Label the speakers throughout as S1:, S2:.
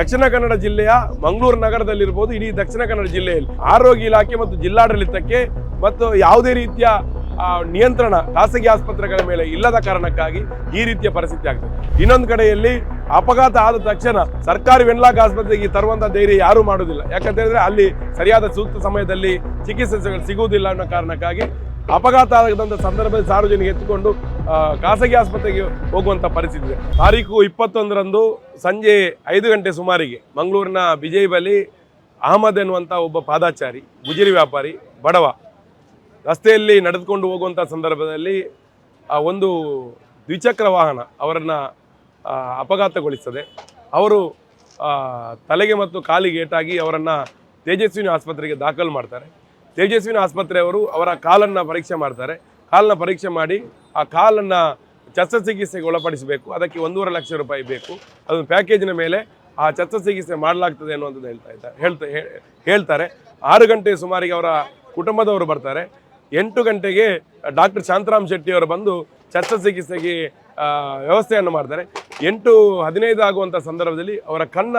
S1: ದಕ್ಷಿಣ ಕನ್ನಡ ಜಿಲ್ಲೆಯ ಮಂಗಳೂರು ನಗರದಲ್ಲಿರ್ಬೋದು, ಇಡೀ ದಕ್ಷಿಣ ಕನ್ನಡ ಜಿಲ್ಲೆಯಲ್ಲಿ. ಆರೋಗ್ಯ ಇಲಾಖೆ ಮತ್ತು ಜಿಲ್ಲಾಡಳಿತಕ್ಕೆ ಮತ್ತು ಯಾವುದೇ ರೀತಿಯ ನಿಯಂತ್ರಣ ಖಾಸಗಿ ಆಸ್ಪತ್ರೆಗಳ ಮೇಲೆ ಇಲ್ಲದ ಕಾರಣಕ್ಕಾಗಿ ಈ ರೀತಿಯ ಪರಿಸ್ಥಿತಿ ಆಗ್ತದೆ. ಇನ್ನೊಂದು ಕಡೆಯಲ್ಲಿ ಅಪಘಾತ ಆದ ತಕ್ಷಣ ಸರ್ಕಾರಿ ವೆನ್ಲಾಕ್ ಆಸ್ಪತ್ರೆಗೆ ತರುವಂಥ ಧೈರ್ಯ ಯಾರೂ ಮಾಡುವುದಿಲ್ಲ. ಯಾಕಂತ ಹೇಳಿದ್ರೆ ಅಲ್ಲಿ ಸರಿಯಾದ ಸೂಕ್ತ ಸಮಯದಲ್ಲಿ ಚಿಕಿತ್ಸೆ ಸಿಗುವುದಿಲ್ಲ ಅನ್ನೋ ಕಾರಣಕ್ಕಾಗಿ ಅಪಘಾತ ಆಗದಂತ ಸಂದರ್ಭದಲ್ಲಿ ಸಾರ್ವಜನಿಕ ಎತ್ತಿಕೊಂಡು ಖಾಸಗಿ ಆಸ್ಪತ್ರೆಗೆ ಹೋಗುವಂತ ಪರಿಸ್ಥಿತಿ ಇದೆ. ತಾರೀಕು ಇಪ್ಪತ್ತೊಂದರಂದು ಸಂಜೆ ಐದು ಗಂಟೆ ಸುಮಾರಿಗೆ ಮಂಗಳೂರಿನ ವಿಜಯ್ ಬಲಿ ಅಹಮದ್ ಎನ್ನುವಂತ ಒಬ್ಬ ಪಾದಾಚಾರಿ, ಗುಜರಿ ವ್ಯಾಪಾರಿ, ಬಡವ, ರಸ್ತೆಯಲ್ಲಿ ನಡೆದುಕೊಂಡು ಹೋಗುವಂಥ ಸಂದರ್ಭದಲ್ಲಿ, ಆ, ಒಂದು ದ್ವಿಚಕ್ರ ವಾಹನ ಅವರನ್ನು ಅಪಘಾತಗೊಳಿಸ್ತದೆ. ಅವರು ತಲೆಗೆ ಮತ್ತು ಕಾಲಿಗೆ ಏಟಾಗಿ ಅವರನ್ನು ತೇಜಸ್ವಿನಿ ಆಸ್ಪತ್ರೆಗೆ ದಾಖಲು ಮಾಡ್ತಾರೆ. ತೇಜಸ್ವಿನಿ ಆಸ್ಪತ್ರೆಯವರು ಅವರ ಕಾಲನ್ನು ಪರೀಕ್ಷೆ ಮಾಡ್ತಾರೆ. ಕಾಲನ್ನ ಪರೀಕ್ಷೆ ಮಾಡಿ ಆ ಕಾಲನ್ನು ಶಸ್ತ್ರಚಿಕಿತ್ಸೆಗೆ ಒಳಪಡಿಸಬೇಕು. ಅದಕ್ಕೆ ಒಂದೂವರೆ ಲಕ್ಷ ರೂಪಾಯಿ ಬೇಕು. ಅದೊಂದು ಪ್ಯಾಕೇಜಿನ ಮೇಲೆ ಆ ಶಸ್ತ್ರಚಿಕಿತ್ಸೆ ಮಾಡಲಾಗ್ತದೆ ಅನ್ನುವಂಥದ್ದು ಹೇಳ್ತಾ ಇದ್ದಾರೆ ಹೇಳ್ತಾ ಹೇಳ್ತಾರೆ. ಆರು ಗಂಟೆ ಸುಮಾರಿಗೆ ಅವರ ಕುಟುಂಬದವರು ಬರ್ತಾರೆ. ಎಂಟು ಗಂಟೆಗೆ ಡಾಕ್ಟರ್ ಶಾಂತರಾಮ್ ಶೆಟ್ಟಿ ಅವರು ಬಂದು ಶಸ್ತ್ರಚಿಕಿತ್ಸೆಗೆ ಆ, ವ್ಯವಸ್ಥೆಯನ್ನು ಮಾಡ್ತಾರೆ. ಎಂಟು ಹದಿನೈದು ಆಗುವಂಥ ಸಂದರ್ಭದಲ್ಲಿ ಅವರ ಕಣ್ಣ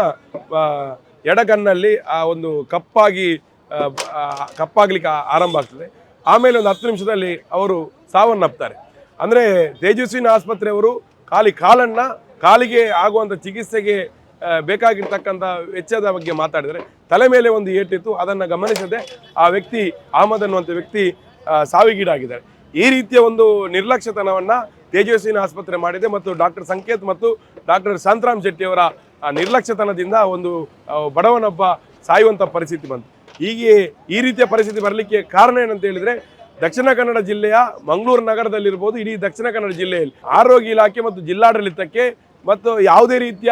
S1: ಎಡಗಣ್ಣಲ್ಲಿ ಆ ಒಂದು ಕಪ್ಪಾಗಿ ಕಪ್ಪಾಗ್ಲಿಕ್ಕೆ ಆರಂಭ ಆಗ್ತದೆ. ಆಮೇಲೆ ಒಂದು ಹತ್ತು ನಿಮಿಷದಲ್ಲಿ ಅವರು ಸಾವನ್ನಪ್ತಾರೆ. ಅಂದರೆ ತೇಜಸ್ವಿನ ಆಸ್ಪತ್ರೆಯವರು ಖಾಲಿ ಕಾಲನ್ನು, ಕಾಲಿಗೆ ಆಗುವಂಥ ಚಿಕಿತ್ಸೆಗೆ ಬೇಕಾಗಿರ್ತಕ್ಕಂಥ ವೆಚ್ಚದ ಬಗ್ಗೆ ಮಾತಾಡಿದರೆ ತಲೆ ಮೇಲೆ ಒಂದು ಏಟಿತ್ತು, ಅದನ್ನು ಗಮನಿಸದೆ ಆ ವ್ಯಕ್ತಿ ಅಹಮದ್ ಅನ್ನುವಂಥ ವ್ಯಕ್ತಿ ಸಾವಿಗೀಡಾಗಿದ್ದಾರೆ. ಈ ರೀತಿಯ ಒಂದು ನಿರ್ಲಕ್ಷ್ಯತನವನ್ನು ತೇಜಸ್ವಿನಿ ಆಸ್ಪತ್ರೆ ಮಾಡಿದೆ ಮತ್ತು ಡಾಕ್ಟರ್ ಸಂಕೇತ್ ಮತ್ತು ಡಾಕ್ಟರ್ ಶಾಂತರಾಮ್ ಶೆಟ್ಟಿಯವರ ನಿರ್ಲಕ್ಷ್ಯತನದಿಂದ ಒಂದು ಬಡವನೊಬ್ಬ ಸಾಯುವಂಥ ಪರಿಸ್ಥಿತಿ ಬಂತು. ಹೀಗೆ ಈ ರೀತಿಯ ಪರಿಸ್ಥಿತಿ ಬರಲಿಕ್ಕೆ ಕಾರಣ ಏನಂತ ಹೇಳಿದ್ರೆ ದಕ್ಷಿಣ ಕನ್ನಡ ಜಿಲ್ಲೆಯ ಮಂಗಳೂರು ನಗರದಲ್ಲಿರ್ಬೋದು, ಇಡೀ ದಕ್ಷಿಣ ಕನ್ನಡ ಜಿಲ್ಲೆಯಲ್ಲಿ ಆರೋಗ್ಯ ಇಲಾಖೆ ಮತ್ತು ಜಿಲ್ಲಾಡಳಿತಕ್ಕೆ ಮತ್ತು ಯಾವುದೇ ರೀತಿಯ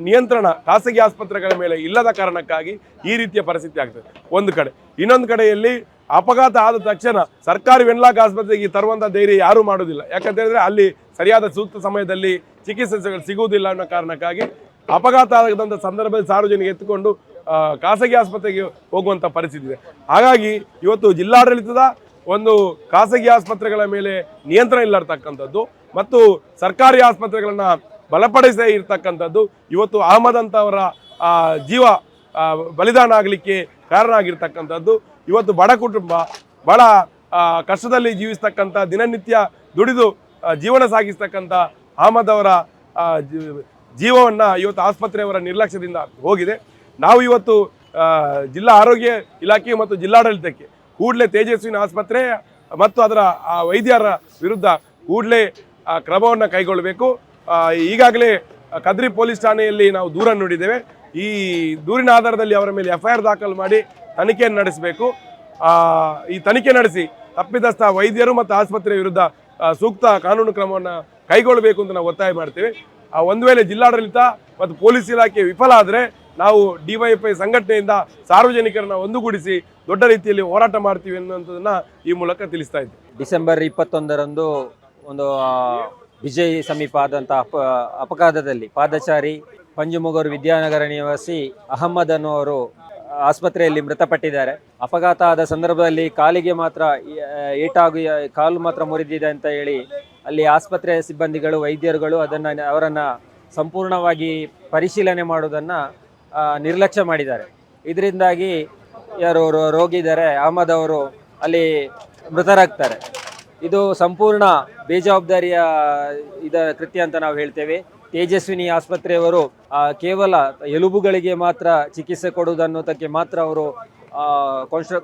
S1: ನಿಯಂತ್ರಣ ಖಾಸಗಿ ಆಸ್ಪತ್ರೆಗಳ ಮೇಲೆ ಇಲ್ಲದ ಕಾರಣಕ್ಕಾಗಿ ಈ ರೀತಿಯ ಪರಿಸ್ಥಿತಿ ಆಗ್ತದೆ. ಒಂದು ಕಡೆ. ಇನ್ನೊಂದು ಕಡೆಯಲ್ಲಿ ಅಪಘಾತ ಆದ ತಕ್ಷಣ ಸರ್ಕಾರಿ ವೆನ್ಲಾಕ್ ಆಸ್ಪತ್ರೆಗೆ ತರುವಂಥ ಧೈರ್ಯ ಯಾರೂ ಮಾಡುವುದಿಲ್ಲ. ಯಾಕಂತೇಳಿದ್ರೆ ಅಲ್ಲಿ ಸರಿಯಾದ ಸೂಕ್ತ ಸಮಯದಲ್ಲಿ ಚಿಕಿತ್ಸೆ ಸಿಗ- ಸಿಗುವುದಿಲ್ಲ ಅನ್ನೋ ಕಾರಣಕ್ಕಾಗಿ ಅಪಘಾತ ಆಗದಂಥ ಸಂದರ್ಭದಲ್ಲಿ ಸಾರ್ವಜನಿಕ ಎತ್ತುಕೊಂಡು ಖಾಸಗಿ ಆಸ್ಪತ್ರೆಗೆ ಹೋಗುವಂಥ ಪರಿಸ್ಥಿತಿ ಇದೆ. ಹಾಗಾಗಿ ಇವತ್ತು ಜಿಲ್ಲಾಡಳಿತದ ಒಂದು ಖಾಸಗಿ ಆಸ್ಪತ್ರೆಗಳ ಮೇಲೆ ನಿಯಂತ್ರಣ ಇಲ್ಲರ್ತಕ್ಕಂಥದ್ದು ಮತ್ತು ಸರ್ಕಾರಿ ಆಸ್ಪತ್ರೆಗಳನ್ನ ಬಲಪಡಿಸದೇ ಇರ್ತಕ್ಕಂಥದ್ದು ಇವತ್ತು ಅಹಮದ್ ಅಂತವರ ಜೀವ ಬಲಿದಾನ ಆಗಲಿಕ್ಕೆ ಕಾರಣ ಆಗಿರ್ತಕ್ಕಂಥದ್ದು ಇವತ್ತು ಬಡ ಕುಟುಂಬ ಬಹಳ ಕಷ್ಟದಲ್ಲಿ ಜೀವಿಸ್ತಕ್ಕಂಥ ದಿನನಿತ್ಯ ದುಡಿದು ಜೀವನ ಸಾಗಿಸ್ತಕ್ಕಂಥ ಅಹಮದ್ ಅವರ ಜೀವವನ್ನ ಇವತ್ತು ಆಸ್ಪತ್ರೆಯವರ ನಿರ್ಲಕ್ಷ್ಯದಿಂದ ಹೋಗಿದೆ. ನಾವು ಇವತ್ತು ಜಿಲ್ಲಾ ಆರೋಗ್ಯ ಇಲಾಖೆ ಮತ್ತು ಜಿಲ್ಲಾಡಳಿತಕ್ಕೆ ಕೂಡಲೇ ತೇಜಸ್ವಿನ ಆಸ್ಪತ್ರೆ ಮತ್ತು ಅದರ ವೈದ್ಯರ ವಿರುದ್ಧ ಕೂಡಲೇ ಕ್ರಮವನ್ನು ಕೈಗೊಳ್ಳಬೇಕು. ಈಗಾಗಲೇ ಕದ್ರಿ ಪೊಲೀಸ್ ಠಾಣೆಯಲ್ಲಿ ನಾವು ದೂರನ್ನು ನೀಡಿದ್ದೇವೆ. ಈ ದೂರಿನ ಆಧಾರದಲ್ಲಿ ಅವರ ಮೇಲೆ ಎಫ್ ಐ ದಾಖಲು ಮಾಡಿ ತನಿಖೆಯನ್ನು ನಡೆಸಬೇಕು. ಈ ತನಿಖೆ ನಡೆಸಿ ತಪ್ಪಿತಸ್ಥ ವೈದ್ಯರು ಮತ್ತು ಆಸ್ಪತ್ರೆ ವಿರುದ್ಧ ಸೂಕ್ತ ಕಾನೂನು ಕ್ರಮವನ್ನು ಕೈಗೊಳ್ಳಬೇಕು ಅಂತ ನಾವು ಒತ್ತಾಯ ಮಾಡ್ತೇವೆ. ಒಂದು ವೇಳೆ ಜಿಲ್ಲಾಡಳಿತ ಮತ್ತು ಪೊಲೀಸ್ ಇಲಾಖೆ ವಿಫಲ ಆದರೆ ನಾವು ಡಿವೈಎಫ್ಐ ಸಂಘಟನೆಯಿಂದ ಸಾರ್ವಜನಿಕರನ್ನ ಒಂದುಗೂಡಿಸಿ ದೊಡ್ಡ ರೀತಿಯಲ್ಲಿ ಹೋರಾಟ ಮಾಡ್ತೀವಿ ಅನ್ನೋದನ್ನ ಈ ಮೂಲಕ ತಿಳಿಸ್ತಾ ಇದ್ದೆ.
S2: ಡಿಸೆಂಬರ್ ಇಪ್ಪತ್ತೊಂದರಂದು ಒಂದು ವಿಜಯ್ ಸಮೀಪ ಆದಂಥ ಅಪ, ಅಪಘಾತದಲ್ಲಿ ಪಾದಚಾರಿ ಪಂಜುಮುಗೂರು ವಿದ್ಯಾನಗರ ನಿವಾಸಿ ಅಹಮ್ಮದ್ ಅನ್ನುವರು ಆಸ್ಪತ್ರೆಯಲ್ಲಿ ಮೃತಪಟ್ಟಿದ್ದಾರೆ. ಅಪಘಾತ ಆದ ಸಂದರ್ಭದಲ್ಲಿ ಕಾಲಿಗೆ ಮಾತ್ರ ಏಟಾಗಿ ಕಾಲು ಮಾತ್ರ ಮುರಿದಿದೆ ಅಂತ ಹೇಳಿ ಅಲ್ಲಿ ಆಸ್ಪತ್ರೆ ಸಿಬ್ಬಂದಿಗಳು, ವೈದ್ಯರುಗಳು ಅದನ್ನು ಅವರನ್ನು ಸಂಪೂರ್ಣವಾಗಿ ಪರಿಶೀಲನೆ ಮಾಡುವುದನ್ನು ನಿರ್ಲಕ್ಷ್ಯ ಮಾಡಿದ್ದಾರೆ. ಇದರಿಂದಾಗಿ ಯಾರು ರೋಗಿ ಇದ್ದಾರೆ, ಅಹಮದ್ ಅವರು ಅಲ್ಲಿ ಮೃತರಾಗ್ತಾರೆ. ಇದು ಸಂಪೂರ್ಣ ಬೇಜವಾಬ್ದಾರಿಯ, ಇದ ಕೃತ್ಯ ಅಂತ ನಾವು ಹೇಳ್ತೇವೆ. ತೇಜಸ್ವಿನಿ ಆಸ್ಪತ್ರೆಯವರು ಕೇವಲ ಎಲುಬುಗಳಿಗೆ ಮಾತ್ರ ಚಿಕಿತ್ಸೆ ಕೊಡುವುದನ್ನೋದಕ್ಕೆ ಮಾತ್ರ ಅವರು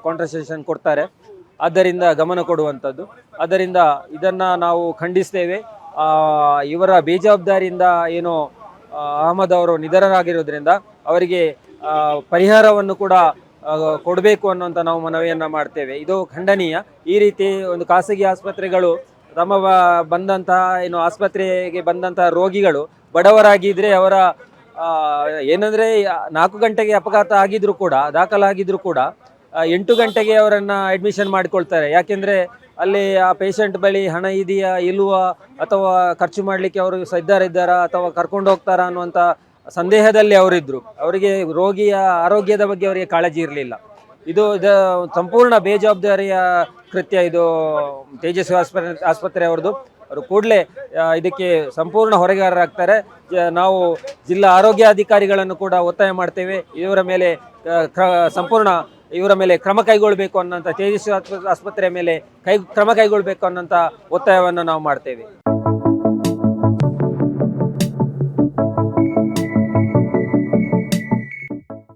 S2: ಕಾಂಟ್ರಸೇಷನ್ ಕೊಡ್ತಾರೆ. ಆದ್ದರಿಂದ ಗಮನ ಕೊಡುವಂಥದ್ದು. ಆದ್ದರಿಂದ ಇದನ್ನು ನಾವು ಖಂಡಿಸ್ತೇವೆ. ಇವರ ಬೇಜವಾಬ್ದಾರಿಯಿಂದ ಏನು ಅಹಮದ್ ಅವರು ನಿಧನರಾಗಿರೋದ್ರಿಂದ ಅವರಿಗೆ ಪರಿಹಾರವನ್ನು ಕೂಡ ಕೊಡಬೇಕು ಅನ್ನುವಂಥ ನಾವು ಮನವಿಯನ್ನು ಮಾಡ್ತೇವೆ. ಇದು ಖಂಡನೀಯ. ಈ ರೀತಿ ಒಂದು ಖಾಸಗಿ ಆಸ್ಪತ್ರೆಗಳು ತಮ್ಮ ಬಂದಂತಹ, ಏನು ಆಸ್ಪತ್ರೆಗೆ ಬಂದಂತಹ ರೋಗಿಗಳು ಬಡವರಾಗಿದ್ದರೆ ಅವರ ಏನಂದರೆ, ನಾಲ್ಕು ಗಂಟೆಗೆ ಅಪಘಾತ ಆಗಿದ್ರು ಕೂಡ ದಾಖಲಾಗಿದ್ರು ಕೂಡ ಎಂಟು ಗಂಟೆಗೆ ಅವರನ್ನ ಅಡ್ಮಿಷನ್ ಮಾಡಿಕೊಳ್ತಾರೆ. ಯಾಕೆಂದ್ರೆ, ಅಲ್ಲಿ ಆ ಪೇಷಂಟ್ ಬಳಿ ಹಣ ಇದೆಯಾ, ಇಲ್ವಾ, ಅಥವಾ ಖರ್ಚು ಮಾಡಲಿಕ್ಕೆ ಅವರು ಸಿದ್ಧರಿದ್ದಾರಾ ಅಥವಾ ಕರ್ಕೊಂಡು ಹೋಗ್ತಾರಾ ಅನ್ನುವಂಥ ಸಂದೇಹದಲ್ಲಿ ಅವರಿದ್ದರು ಅವರಿಗೆ ರೋಗಿಯ ಆರೋಗ್ಯದ ಬಗ್ಗೆ ಅವರಿಗೆ ಕಾಳಜಿ ಇರಲಿಲ್ಲ. ಇದು ಇದು ಸಂಪೂರ್ಣ ಬೇಜವಾಬ್ದಾರಿಯ ಕೃತ್ಯ ಇದು ತೇಜಸ್ವಿ ಆಸ್ಪತ್ರೆ ಆಸ್ಪತ್ರೆ ಅವ್ರದ್ದು. ಅವರು ಕೂಡಲೇ ಇದಕ್ಕೆ ಸಂಪೂರ್ಣ ಹೊರೆಗಾರರಾಗ್ತಾರೆ. ನಾವು ಜಿಲ್ಲಾ ಆರೋಗ್ಯಾಧಿಕಾರಿಗಳನ್ನು ಕೂಡ ಒತ್ತಾಯ ಮಾಡ್ತೇವೆ. ಇವರ ಮೇಲೆ ಸಂಪೂರ್ಣ ಇವರ ಮೇಲೆ ಕ್ರಮ ಕೈಗೊಳ್ಳಬೇಕು ಅನ್ನೋಂಥ ತೇಜಸ್ವಿ ಆಸ್ಪ- ಆಸ್ಪತ್ರೆಯ ಮೇಲೆ ಕೈ, ಕ್ರಮ ಕೈಗೊಳ್ಳಬೇಕು ಅನ್ನೋಂಥ ಒತ್ತಾಯವನ್ನು ನಾವು ಮಾಡ್ತೇವೆ.